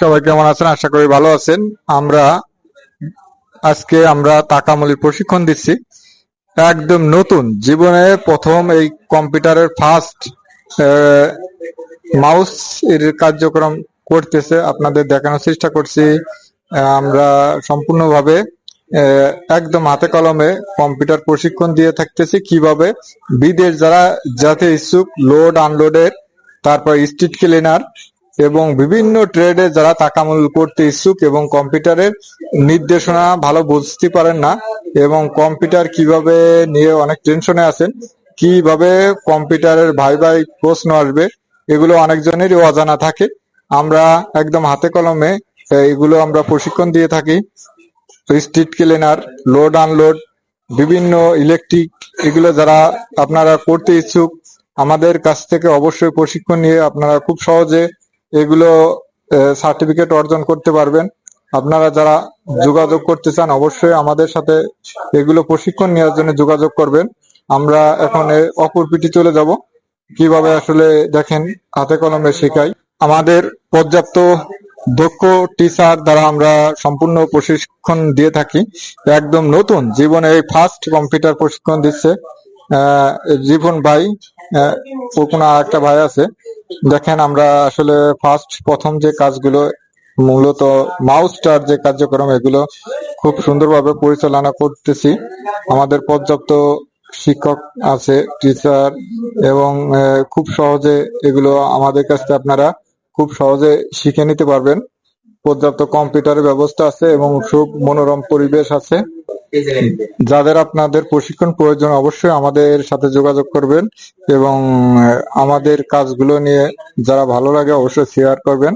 সবাই কেমন আছেন? আশা করি ভালো আছেন। আমরা আজকে আমরা তাকামলির প্রশিক্ষণ দিচ্ছি। একদম নতুন, জীবনে প্রথম এই কম্পিউটারের ফার্স্ট মাউস এর কার্যক্রম করতেছে। আপনাদের দেখানোর চেষ্টা করছি। আমরা সম্পূর্ণভাবে একদম হাতে কলমে কম্পিউটার প্রশিক্ষণ দিয়ে থাকতেছি। কীভাবে? বিদেশ যারা যাতে ইচ্ছুক লোড আনলোডের তারপর স্ট্রিট ক্লিনার এবং বিভিন্ন ট্রেডে যারা তাকামুল করতে ইচ্ছুক এবং কম্পিউটারের নির্দেশনা ভালো বুঝতে পারেন না এবং কম্পিউটার কীভাবে নিয়ে অনেক টেনশনে আছেন, কীভাবে কম্পিউটারের ভাই ভাই প্রশ্ন আসবে, এগুলো অনেকজনেরই অজানা থাকে। আমরা একদম হাতে কলমে এগুলো আমরা প্রশিক্ষণ দিয়ে থাকি। স্ট্রিট ক্লিনার লোড আনলোড বিভিন্ন ইলেকট্রিক এগুলো যারা আপনারা করতে ইচ্ছুক, আমাদের কাছ থেকে অবশ্যই প্রশিক্ষণ নিয়ে আপনারা খুব সহজে এগুলো সার্টিফিকেট অর্জন করতে পারবেন। আপনারা যারা যোগাযোগ করতে চান, অবশ্যই আমাদের সাথে এগুলো প্রশিক্ষণ নেওয়ার জন্য যোগাযোগ করবেন। আমরা এখন অপর পিটি চলে যাব। কীভাবে আসলে দেখেন, হাতে কলমে শেখাই। আমাদের পর্যাপ্ত দক্ষ টিচার দ্বারা আমরা সম্পূর্ণ প্রশিক্ষণ দিয়ে থাকি। একদম নতুন, জীবনে এই ফার্স্ট কম্পিউটার প্রশিক্ষণ দিচ্ছে। জীবন ভাই একটা ভাই আছে। দেখেন, আমরা আসলে ফার্স্ট প্রথম যে কাজগুলো, মূলত মাউসটার যে কার্যক্রম, এগুলো খুব সুন্দরভাবে পরিচালনা করতেছি। আমাদের পর্যাপ্ত শিক্ষক আছে টিচার এবং খুব সহজে এগুলো আমাদের কাছ আপনারা খুব সহজে শিখে নিতে পারবেন। পর্যাপ্ত কম্পিউটারের ব্যবস্থা আছে এবং খুব মনোরম পরিবেশ আছে। যাদের আপনাদের প্রশিক্ষণ প্রয়োজন অবশ্যই আমাদের সাথে যোগাযোগ করবেন এবং আমাদের কাজগুলো নিয়ে যারা ভালো লাগে অবশ্যই শেয়ার করবেন।